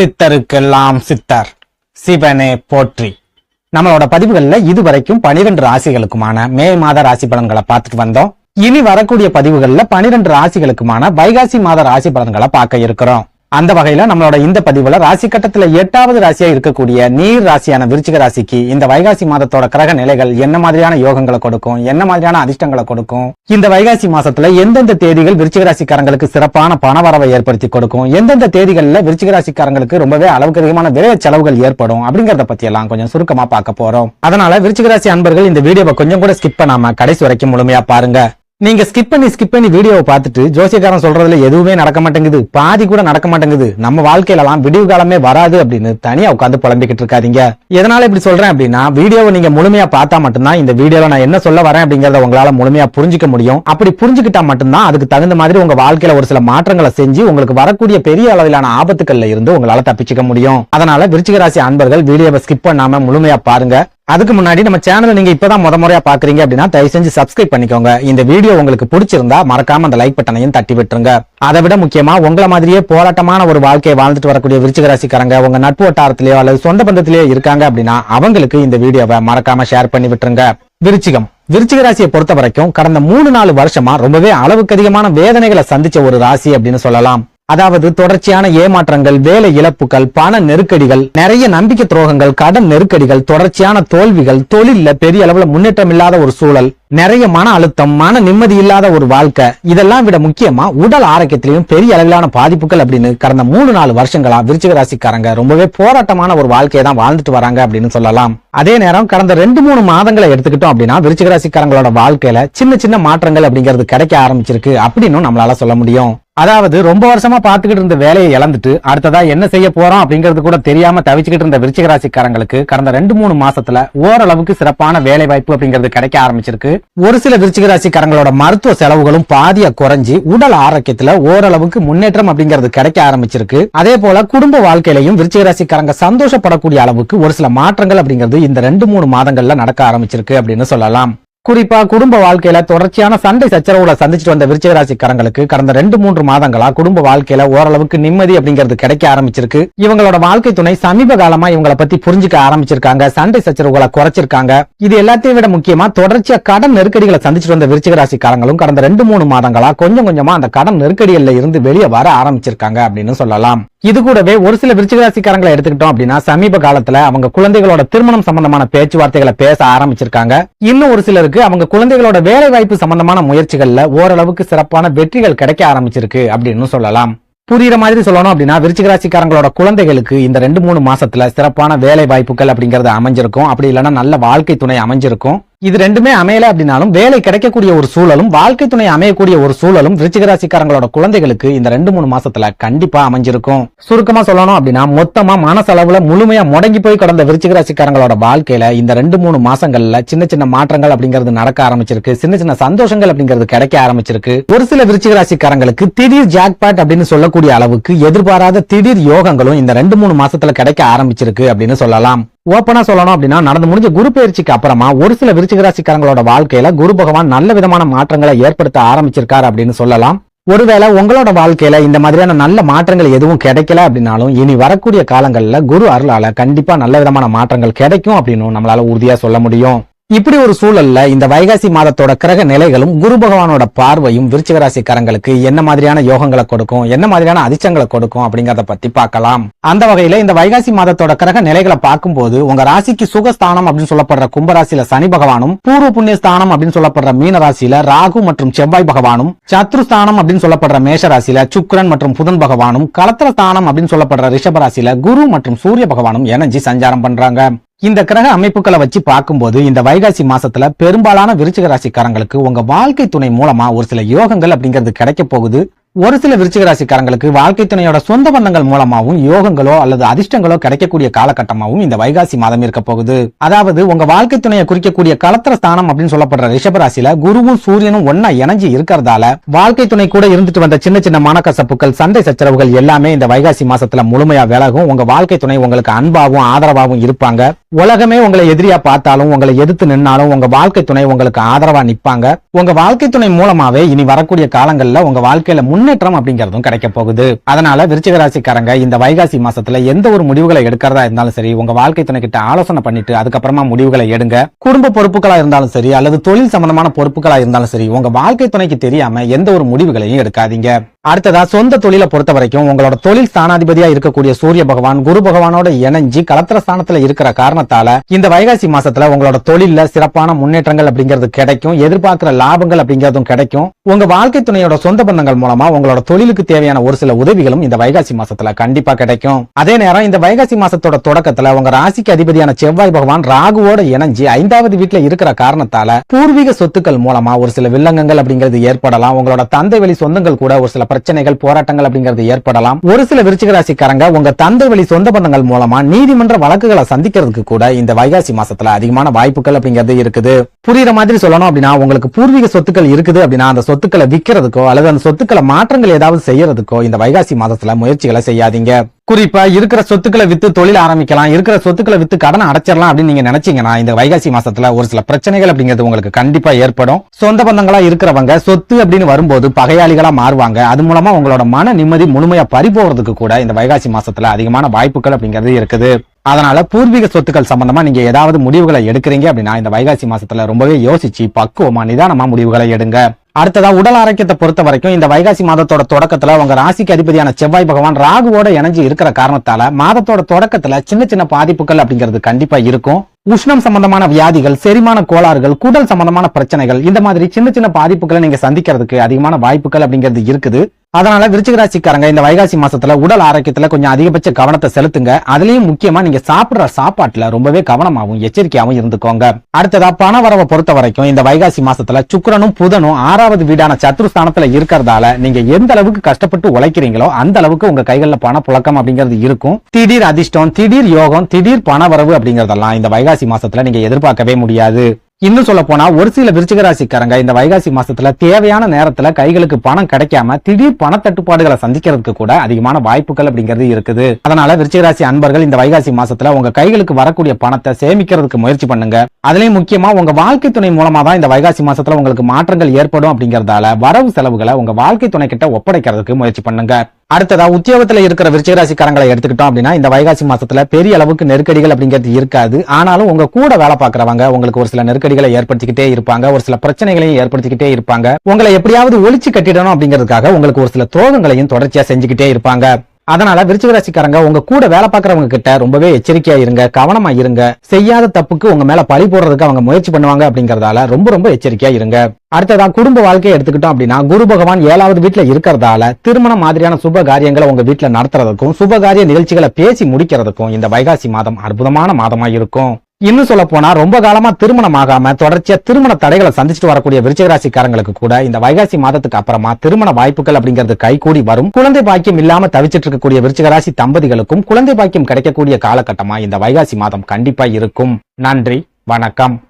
சித்தருக்கெல்லாம் சித்தர் சிவனே போற்றி. நம்மளோட பதிவுகள்ல இதுவரைக்கும் பனிரெண்டு ராசிகளுக்குமான மே மாத ராசி பலன்களை பார்த்துட்டு வந்தோம். இனி வரக்கூடிய பதிவுகள்ல பனிரெண்டு ராசிகளுக்குமான வைகாசி மாத ராசி பலன்களை பார்க்க இருக்கிறோம். அந்த வகையில நம்மளோட இந்த பதிவுல ராசி கட்டத்துல எட்டாவது ராசியா இருக்கக்கூடிய நீர் ராசியான விருச்சிக ராசிக்கு இந்த வைகாசி மாதத்தோட கிரக நிலைகள் என்ன மாதிரியான யோகங்களை கொடுக்கும் என்ன மாதிரியான அதிர்ஷ்டங்களை கொடுக்கும் இந்த வைகாசி மாசத்துல எந்தெந்த தேதிகள் விருச்சிக ராசிக்காரங்களுக்கு சிறப்பான பணவரவை ஏற்படுத்தி கொடுக்கும் எந்தெந்த தேதிகள்ல விருச்சிக ராசிக்காரங்களுக்கு ரொம்பவே அளவுக்கு அதிகமான விரைய செலவுகள் ஏற்படும் அப்படிங்கறத பத்தி எல்லாம் கொஞ்சம் சுருக்கமா பார்க்க போறோம். அதனால விருச்சிக ராசி அன்பர்கள் இந்த வீடியோவை கொஞ்சம் கூட ஸ்கிப் பண்ணாம கடைசி வரைக்கும் முழுமையா பாருங்க. நீங்க ஸ்கிப் பண்ணி ஸ்கிப் பண்ணி வீடியோவை பார்த்துட்டு ஜோசியக்காரன் சொல்றதுல எதுவுமே நடக்க மாட்டேங்குது. பாதி கூட நடக்க மாட்டேங்குது. நம்ம வாழ்க்கையிலலாம் விடிவு காலமே வராது அப்படின்னு தனியா உட்காந்து புலம்பிக்கிட்டு இருக்காதீங்க. எதனால இப்படி சொல்றேன் அப்படின்னா வீடியோவை நீங்க முழுமையா பார்த்தா மட்டும்தான் இந்த வீடியோல நான் என்ன சொல்ல வரேன் அப்படிங்கறத உங்களால முழுமையா புரிஞ்சுக்க முடியும். அப்படி புரிஞ்சுக்கிட்டா மட்டும்தான் அதுக்கு தகுந்த மாதிரி உங்க வாழ்க்கையில ஒரு சில மாற்றங்களை செஞ்சு உங்களுக்கு வரக்கூடிய பெரிய அளவிலான ஆபத்துக்கள்ல இருந்து உங்களால தப்பிச்சுக்க முடியும். அதனால விருச்சிக ராசி அன்பர்கள் வீடியோவை ஸ்கிப் பண்ணாம முழுமையா பாருங்க. அதுக்கு முன்னாடி நம்ம சேனலை நீங்க இப்பதான் முத முறையா பாக்குறீங்க அப்படின்னா தயவு செஞ்சு சப்ஸ்கிரைப் பண்ணிக்கோங்க. இந்த வீடியோ உங்களுக்கு பிடிச்சிருந்தா மறக்காம அந்த லைக் பட்டனையும் தட்டி விட்டுருங்க. அதை விட முக்கியமா உங்களை மாதிரியே போராட்டமான ஒரு வாழ்க்கையை வாழ்ந்துட்டு வரக்கூடிய விருச்சிக ராசிக்காரங்க உங்க நட்பு வட்டாரத்திலேயோ அல்லது சொந்த பந்தத்திலேயோ இருக்காங்க அப்படின்னா அவங்களுக்கு இந்த வீடியோவை மறக்காம ஷேர் பண்ணி விட்டுருங்க. விருச்சிகம். விருச்சிக ராசியை பொறுத்த வரைக்கும் கடந்த மூணு நாலு வருஷமா ரொம்பவே அளவுக்கு அதிகமான வேதனைகளை சந்திச்ச ஒரு ராசி அப்படின்னு சொல்லலாம். அதாவது தொடர்ச்சியான ஏமாற்றங்கள் வேலை இழப்புகள் பண நெருக்கடிகள் நிறைய நம்பிக்கை துரோகங்கள் கடன் நெருக்கடிகள் தொடர்ச்சியான தோல்விகள் தொழில பெரிய அளவுல முன்னேற்றம் இல்லாத ஒரு சூழல். நிறைய மன அழுத்தம் மன நிம்மதி இல்லாத ஒரு வாழ்க்கை இதெல்லாம் விட முக்கியமா உடல் ஆரோக்கியத்திலையும் பெரிய அளவிலான பாதிப்புகள் அப்படின்னு கடந்த மூணு நாலு வருஷங்களா விருச்சிக ராசிக்காரங்க ரொம்பவே போராட்டமான ஒரு வாழ்க்கையை தான் வாழ்ந்துட்டு வராங்க அப்படின்னு சொல்லலாம். அதே நேரம் கடந்த ரெண்டு மூணு மாதங்களை எடுத்துக்கிட்டோம் அப்படின்னா விருச்சிக ராசிக்காரங்களோட வாழ்க்கையில சின்ன சின்ன மாற்றங்கள் அப்படிங்கிறது கிடைக்க ஆரம்பிச்சிருக்கு அப்படின்னு நம்மளால சொல்ல முடியும். அதாவது ரொம்ப வருஷமா பாத்துக்கிட்டு இருந்த வேலையை இழந்துட்டு அடுத்ததா என்ன செய்ய போறோம் அப்படிங்கிறது கூட தெரியாம தவிச்சுக்கிட்டு இருந்த விருச்சிக ராசிக்காரங்களுக்கு கடந்த ரெண்டு மூணு மாசத்துல ஓரளவுக்கு சிறப்பான வேலை வாய்ப்பு அப்படிங்கிறது கிடைக்க ஆரம்பிச்சிருக்கு. ஒரு சில விருச்சிக ராசிக்காரங்களோட மருத்துவ செலவுகளும் பாதியா குறைஞ்சி உடல் ஆரோக்கியத்துல ஓரளவுக்கு முன்னேற்றம் அப்படிங்கிறது கிடைக்க ஆரம்பிச்சிருக்கு. அதே போல குடும்ப வாழ்க்கையிலையும் விருச்சிக ராசிக்காரங்க சந்தோஷப்படக்கூடிய அளவுக்கு ஒரு சில மாற்றங்கள் அப்படிங்கிறது இந்த ரெண்டு மூணு மாதங்கள்ல நடக்க ஆரம்பிச்சிருக்கு அப்படின்னு சொல்லலாம். குறிப்பா குடும்ப வாழ்க்கையில தொடர்ச்சியான சண்டை சச்சரவுல சந்திச்சுட்டு வந்த விருச்சிகராசிக்காரங்களுக்கு கடந்த ரெண்டு மூன்று மாதங்களா குடும்ப வாழ்க்கையில ஓரளவுக்கு நிம்மதி அப்படிங்கிறது கிடைக்க ஆரம்பிச்சிருக்கு. இவங்களோட வாழ்க்கை துணை சமீப காலமா இவங்கள பத்தி புரிஞ்சுக்க ஆரம்பிச்சிருக்காங்க. சண்டை சச்சரவுகளை குறைச்சிருக்காங்க. இது எல்லாத்தையும் விட முக்கியமா தொடர்ச்சியா கடன் நெருக்கடிகளை சந்திச்சுட்டு வந்த விருச்சிகராசிக்காரங்களும் கடந்த ரெண்டு மூணு மாதங்களா கொஞ்சம் கொஞ்சமா அந்த கடன் நெருக்கடிகள்ல இருந்து வெளியே வர ஆரம்பிச்சிருக்காங்க அப்படின்னு சொல்லலாம். இது கூடவே ஒரு சில விருச்சிகராசிக்காரங்களை எடுத்துக்கிட்டோம் அப்படின்னா சமீப காலத்துல அவங்க குழந்தைகளோட திருமணம் சம்பந்தமான பேச்சுவார்த்தைகளை பேச ஆரம்பிச்சிருக்காங்க. இன்னும் ஒரு சிலருக்கு அவங்க குழந்தைகளோட வேலை வாய்ப்பு சம்பந்தமான முயற்சிகள்ல ஓரளவுக்கு சிறப்பான வெற்றிகள் கிடைக்க ஆரம்பிச்சிருக்கு அப்படின்னு சொல்லலாம். புரியுற மாதிரி சொல்லணும் அப்படின்னா விருச்சிகராசிக்காரங்களோட குழந்தைகளுக்கு இந்த ரெண்டு மூணு மாசத்துல சிறப்பான வேலை வாய்ப்புகள் அப்படிங்கறது அமைஞ்சிருக்கும். அப்படி இல்லைன்னா நல்ல வாழ்க்கை துணை அமைஞ்சிருக்கும். இது ரெண்டுமே அமையல அப்படின்னாலும் வேலை கிடைக்கக்கூடிய ஒரு சூழலும் வாழ்க்கை துணை அமையக்கூடிய ஒரு சூழலும் விருச்சிகராசிக்காரங்களோட குழந்தைகளுக்கு இந்த ரெண்டு மூணு மாசத்துல கண்டிப்பா அமைஞ்சிருக்கும். சுருக்கமா சொல்லணும் அப்படின்னா மொத்தமா மனசளவுல முழுமையா முடங்கி போய் கடந்த விருச்சிக ராசிக்காரங்களோட வாழ்க்கையில இந்த ரெண்டு மூணு மாசங்கள்ல சின்ன சின்ன மாற்றங்கள் அப்படிங்கிறது நடக்க ஆரம்பிச்சிருக்கு. சின்ன சின்ன சந்தோஷங்கள் அப்படிங்கிறது கிடைக்க ஆரம்பிச்சிருக்கு. ஒரு சில விருச்சிக ராசிக்காரங்களுக்கு திடீர் ஜாக்பாட் அப்படின்னு சொல்லக்கூடிய அளவுக்கு எதிர்பாராத திடீர் யோகங்களும் இந்த ரெண்டு மூணு மாசத்துல கிடைக்க ஆரம்பிச்சிருக்கு அப்படின்னு சொல்லலாம். ஓப்பனா சொல்லணும் அப்படின்னா நடந்து முடிஞ்ச குரு பயிற்சிக்கு அப்புறமா ஒரு சில விருச்சிக ராசிக்காரங்களோட வாழ்க்கையில குரு பகவான் நல்ல விதமான மாற்றங்களை ஏற்படுத்த ஆரம்பிச்சிருக்காரு அப்படின்னு சொல்லலாம். ஒருவேளை உங்களோட வாழ்க்கையில இந்த மாதிரியான நல்ல மாற்றங்கள் எதுவும் கிடைக்கல அப்படின்னாலும் இனி வரக்கூடிய காலங்கள்ல குரு அருளால கண்டிப்பா நல்ல விதமான மாற்றங்கள் கிடைக்கும் அப்படின்னு நம்மளால உறுதியா சொல்ல முடியும். இப்படி ஒரு சூழல்ல இந்த வைகாசி மாதத்தோட கிரக நிலைகளும் குரு பகவானோட பார்வையும் விருச்சிக கரங்களுக்கு என்ன மாதிரியான யோகங்களை கொடுக்கும் என்ன மாதிரியான அதிர்ச்சங்களை கொடுக்கும் அப்படிங்கறத பத்தி பார்க்கலாம். அந்த வகையில இந்த வைகாசி மாதத்தோட கிரக நிலைகளை பார்க்கும்போது உங்க ராசிக்கு சுகஸ்தானம் அப்படின்னு சொல்லப்படுற கும்பராசியில சனி பகவானும் பூர்வ புண்ணிய ஸ்தானம் அப்படின்னு சொல்லப்படுற மீன ராசியில ராகு மற்றும் செவ்வாய் பகவானும் சத்ருஸ்தானம் அப்படின்னு சொல்லப்படுற மேஷ ராசியில சுக்ரன் மற்றும் புதன் பகவானும் கலத்திர ஸ்தானம் அப்படின்னு சொல்லப்படுற ரிஷப ராசியில குரு மற்றும் சூரிய பகவானும் எனர்ஜி சஞ்சாரம் பண்றாங்க. இந்த கிரக அமைப்புகளை வச்சு பார்க்கும்போது இந்த வைகாசி மாசத்துல பெரும்பாலான விருச்சிக ராசிக்காரங்களுக்கு உங்க வாழ்க்கை துணை மூலமா ஒரு சில யோகங்கள் அப்படிங்கிறது கிடைக்க போகுது. ஒரு சில விருச்சிக ராசிக்காரங்களுக்கு வாழ்க்கை துணையோட சொந்த பந்தங்கள் மூலமாவும் யோகங்களோ அல்லது அதிர்ஷ்டங்களோ கிடைக்கக்கூடிய காலகட்டமாகவும் இந்த வைகாசி மாதம் இருக்க போகுது. அதாவது உங்க வாழ்க்கை துணையை குறிக்கக்கூடிய களத்திர ஸ்தானம் அப்படின்னு சொல்லப்படுற ரிஷபராசியில குருவும் சூரியனும் ஒன்னா இணைஞ்சு இருக்கிறதால வாழ்க்கை துணை கூட இருந்துட்டு வந்த சின்ன சின்ன மனக்கசப்புகள் சண்டை சச்சரவுகள் எல்லாமே இந்த வைகாசி மாசத்துல முழுமையா விலகும். உங்க வாழ்க்கை துணை உங்களுக்கு அன்பாவும் ஆதரவாகவும் இருப்பாங்க. உலகமே உங்களை எதிரியா பார்த்தாலும் உங்களை எதிர்த்து நின்னாலும் உங்க வாழ்க்கை துணை உங்களுக்கு ஆதரவா நிப்பாங்க. உங்க வாழ்க்கை துணை மூலமாவே இனி வரக்கூடிய காலங்கள்ல உங்க வாழ்க்கையில முன்னேற்றம் அப்படிங்கறதும் கிடைக்க போகுது. அதனால விருச்சிக ராசிக்காரங்க இந்த வைகாசி மாசத்துல எந்த ஒரு முடிவுகளை எடுக்கிறதா இருந்தாலும் சரி உங்க வாழ்க்கை துணை கிட்ட ஆலோசனை பண்ணிட்டு அதுக்கப்புறமா முடிவுகளை எடுங்க. குடும்ப பொறுப்புகளா இருந்தாலும் சரி அல்லது தொழில் சம்பந்தமான பொறுப்புகளா இருந்தாலும் சரி உங்க வாழ்க்கை துணைக்கு தெரியாம எந்த ஒரு முடிவுகளையும் எடுக்காதீங்க. அடுத்ததா சொந்த தொழிலை பொறுத்த வரைக்கும் உங்களோட தொழில் ஸ்தானாதிபதியா இருக்கக்கூடிய சூரிய பகவான் குரு பகவானோட இணைஞ்சு கலத்திர ஸ்தானத்துல இருக்கிற காரணத்தால இந்த வைகாசி மாசத்துல உங்களோட தொழில்ல சிறப்பான முன்னேற்றங்கள் அப்படிங்கிறது கிடைக்கும் எதிர்பார்க்கிற லாபங்கள் அப்படிங்கிறதும் கிடைக்கும். உங்க வாழ்க்கை துணையோட சொந்த பந்தங்கள் மூலமா உங்களோட தொழிலுக்கு தேவையான ஒரு சில உதவிகளும் இந்த வைகாசி மாசத்துல கண்டிப்பா கிடைக்கும். அதே நேரம் இந்த வைகாசி மாசத்தோட தொடக்கத்துல உங்க ராசிக்கு அதிபதியான செவ்வாய் பகவான் ராகுவோட இணைஞ்சு ஐந்தாவது வீட்டுல இருக்கிற காரணத்தால பூர்வீக சொத்துக்கள் மூலமா ஒரு சில வில்லங்கங்கள் அப்படிங்கிறது ஏற்படலாம். உங்களோட தந்தை வழி சொந்தங்கள் கூட ஒரு சில பிரச்சனைகள் போராட்டங்கள் அப்படிங்கிறது ஏற்படலாம். ஒரு சில விருச்சிக ராசிக்காரங்க உங்க தந்தை வழி சொந்த பந்தங்கள் மூலமா நீதிமன்ற வழக்குகளை சந்திக்கிறதுக்கு கூட இந்த வைகாசி மாசத்துல அதிகமான வாய்ப்புகள் அப்படிங்கிறது இருக்குது. புரியுற மாதிரி சொல்லணும் அப்படின்னா உங்களுக்கு பூர்வீக சொத்துக்கள் இருக்குது அப்படின்னா அந்த சொத்துக்களை விற்கிறதுக்கோ அல்லது அந்த சொத்துக்களை மாற்றங்கள் ஏதாவது செய்யறதுக்கோ இந்த வைகாசி மாதத்துல முயற்சிகளை செய்யாதீங்க. குறிப்பா இருக்கிற சொத்துக்களை வித்து தொழில் ஆரம்பிக்கலாம் இருக்கிற சொத்துக்களை வித்து கடனை அடைச்சிடலாம் அப்படின்னு நீங்க நினைச்சீங்கன்னா இந்த வைகாசி மாசத்துல ஒரு சில பிரச்சனைகள் அப்படிங்கிறது உங்களுக்கு கண்டிப்பா ஏற்படும். சொந்த பந்தங்களா இருக்கிறவங்க சொத்து அப்படின்னு வரும்போது பகையாளிகளா மாறுவாங்க. அது மூலமா உங்களோட மன நிம்மதி முழுமையா பறி போறதுக்கு கூட இந்த வைகாசி மாசத்துல அதிகமான வாய்ப்புகள் அப்படிங்கிறது இருக்குது. அதனால பூர்வீக சொத்துக்கள் சம்பந்தமா நீங்க ஏதாவது முடிவுகளை எடுக்கிறீங்க அப்படின்னா இந்த வைகாசி மாசத்துல ரொம்பவே யோசிச்சு பக்குவமா நிதானமா முடிவுகளை எடுங்க. அடுத்ததா உடல் ஆரோக்கியத்தை பொறுத்த வரைக்கும் இந்த வைகாசி மாதத்தோட தொடக்கத்துல உங்க ராசிக்கு அதிபதியான செவ்வாய் பகவான் ராகுவோட இணைஞ்சு இருக்கிற காரணத்தால மாதத்தோட தொடக்கத்துல சின்ன சின்ன பாதிப்புகள் அப்படிங்கிறது கண்டிப்பா இருக்கும். உஷ்ணம் சம்பந்தமான வியாதிகள் செரிமான கோளாறுகள் குடல் சம்பந்தமான பிரச்சனைகள் இந்த மாதிரி சின்ன சின்ன பாதிப்புகளை நீங்க சந்திக்கிறதுக்கு அதிகமான வாய்ப்புகள் அப்படிங்கிறது இருக்குது. அதனால விருச்சிக ராசிக்காரங்க இந்த வைகாசி மாசத்துல உடல் ஆரோக்கியத்துல கொஞ்சம் அதிகபட்ச கவனத்தை செலுத்துங்க. அதுலயும் முக்கியமா நீங்க சாப்பிடுற சாப்பாட்டுல ரொம்பவே கவனமாகவும் எச்சரிக்கையாகவும் இருந்துக்கோங்க. அடுத்ததா பண வரவை பொறுத்த வரைக்கும் இந்த வைகாசி மாசத்துல சுக்கரனும் புதனும் ஆறாவது வீடான சத்ருஸ்தானத்துல இருக்கிறதால நீங்க எந்த அளவுக்கு கஷ்டப்பட்டு உழைக்கிறீங்களோ அந்த அளவுக்கு உங்க கைகள்ல பண புழக்கம் அப்படிங்கிறது இருக்கும். திடீர் அதிர்ஷ்டம் திடீர் யோகம் திடீர் பண வரவு அப்படிங்கறதெல்லாம் இந்த வைகாசி மாசத்துல நீங்க எதிர்பார்க்கவே முடியாது. இன்னும் சொல்ல போனா ஒரு சில விருச்சிக ராசிக்காரங்க இந்த வைகாசி மாசத்துல தேவையான நேரத்துல கைகளுக்கு பணம் கிடைக்காம திடீர் பண தட்டுப்பாடுகளை சந்திக்கிறதுக்கு கூட அதிகமான வாய்ப்புகள் அப்படிங்கிறது இருக்குது. அதனால விருச்சிக ராசி அன்பர்கள் இந்த வைகாசி மாசத்துல உங்க கைகளுக்கு வரக்கூடிய பணத்தை சேமிக்கிறதுக்கு முயற்சி பண்ணுங்க. அதுலயும் முக்கியமா உங்க வாழ்க்கை துணை மூலமா தான் இந்த வைகாசி மாசத்துல உங்களுக்கு மாற்றங்கள் ஏற்படும் அப்படிங்கறதால வரவு செலவுகளை உங்க வாழ்க்கை துணை கிட்ட ஒப்படைக்கிறதுக்கு முயற்சி பண்ணுங்க. அடுத்ததா உத்தியோகத்துல இருக்கிற விருச்சிகராசிக்காரங்களை எடுத்துக்கிட்டோம் அப்படின்னா இந்த வைகாசி மாசத்துல பெரிய அளவுக்கு நெருக்கடிகள் அப்படிங்கிறது இருக்காது. ஆனாலும் உங்க கூட வேலை பாக்குறவங்க உங்களுக்கு ஒரு சில நெருக்கடிகளை ஏற்படுத்திக்கிட்டே இருப்பாங்க ஒரு சில பிரச்சனைகளையும் ஏற்படுத்திக்கிட்டே இருப்பாங்க. உங்களை எப்படியாவது ஒழிச்சு கட்டிடணும் அப்படிங்கிறதுக்காக உங்களுக்கு ஒரு சில துரோகங்களையும் தொடர்ச்சியா செஞ்சுக்கிட்டே இருப்பாங்க. அதனால விருச்சிக ராசிக்காரங்க உங்க கூட வேலை பார்க்கறவங்க கிட்ட ரொம்பவே எச்சரிக்கையா இருங்க கவனமா இருங்க. செய்யாத தப்புக்கு உங்க மேல பழி போடுறதுக்கு அவங்க முயற்சி பண்ணுவாங்க அப்படிங்கறதால ரொம்ப ரொம்ப எச்சரிக்கையா இருங்க. அடுத்ததா குடும்ப வாழ்க்கையை எடுத்துக்கிட்டோம் அப்படின்னா குரு பகவான் ஏழாவது வீட்டுல இருக்கிறதால திருமணம் மாதிரியான சுப காரியங்களை உங்க வீட்டுல நடத்துறதுக்கும் சுப காரிய நிகழ்ச்சிகளை பேசி முடிக்கிறதுக்கும் இந்த வைகாசி மாதம் அற்புதமான மாதமா இருக்கும் இன்னும் சொல்ல போனா ரொம்ப காலமா திருமணம் ஆகாம தொடர்ச்சியா திருமண தடைகளை சந்திச்சுட்டு வரக்கூடிய விருச்சகராசிக்காரங்களுக்கு கூட இந்த வைகாசி மாதத்துக்கு அப்புறமா திருமண வாய்ப்புகள் அப்படிங்கிறது கைகூடி வரும். குழந்தை பாக்கியம் இல்லாம தவிச்சிட்டு இருக்கக்கூடிய விருச்சகராசி தம்பதிகளுக்கும் குழந்தை பாக்கியம் கிடைக்கக்கூடிய காலகட்டமா இந்த வைகாசி மாதம் கண்டிப்பா இருக்கும். நன்றி வணக்கம்.